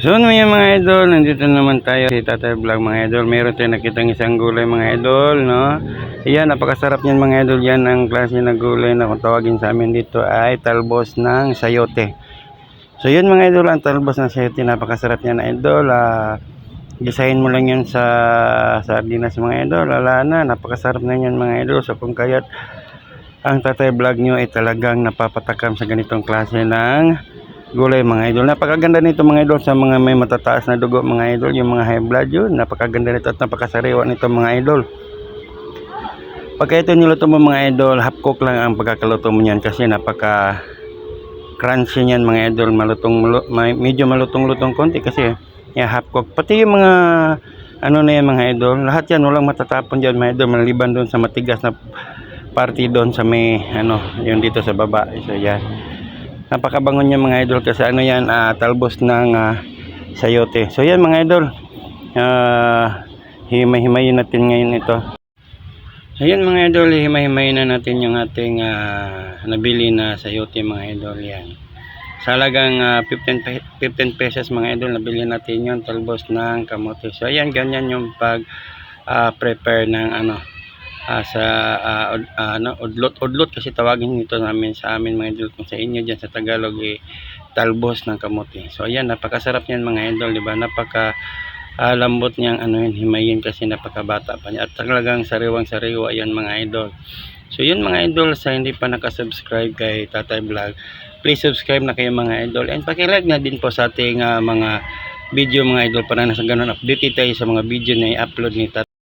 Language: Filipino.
So ano yan mga idol, nandito naman tayo si Tatay Vlog mga idol. Meron tayong nakitang isang gulay mga idol, no? Ayan, napakasarap niyan mga idol. Yan ang klase ng gulay na kung tawagin sa amin dito ay talbos ng sayote. So yun mga idol, ang talbos ng sayote, napakasarap niyan idol. Ah, gisahin mo lang yan sa sardinas mga idol. Wala na, napakasarap na yan mga idol. So kung kaya't ang Tatay Vlog nyo ay talagang napapatakam sa ganitong klase ng gulay mga idol. Napakaganda nito mga idol sa mga may matataas na dugo mga idol, yung mga high blood yun. Napakaganda nito at napakasariwa nito mga idol. Pagka ito niluto mo mga idol, half cook lang ang pagkakaluto mo niyan kasi napaka crunchy niyan mga idol, malutong medyo malutong-lutong konti kasi yeah, half cook. Pati yung mga ano na yan mga idol, lahat yan walang matatapon diyan mga idol, maliban doon sa matigas na party doon sa may ano, yung dito sa baba. So yan napakabango niya mga idol kasi ano yan ah, talbos ng ah, sayote. So yan mga idol. Ah, himay-himayin natin ngayon ito. So yan mga idol himay-himayin na natin yung ating ah, nabili na sayote mga idol yan. Sa halagang ah, 15, pe- 15 pesos mga idol nabili natin yung talbos ng kamote. So yan ganyan yung pag ah, prepare ng ano ah, sa od- ah, ano, udlot udlot kasi tawagin nito namin sa amin mga idol kung sa inyo diyan sa Tagalog eh, talbos ng kamote. So ayan napakasarap niyan mga idol di ba? Napaka ah, lambot niyang ano yun himayin kasi napakabata pa niya. At talagang sariwang sariwa yan mga idol. So yun mga idol sa hindi pa nakasubscribe kay Tatay Vlog please subscribe na kayo mga idol. And pakilike na din po sa ating ah, mga video mga idol para na sa ganun update tayo sa mga video na i-upload ni Tatay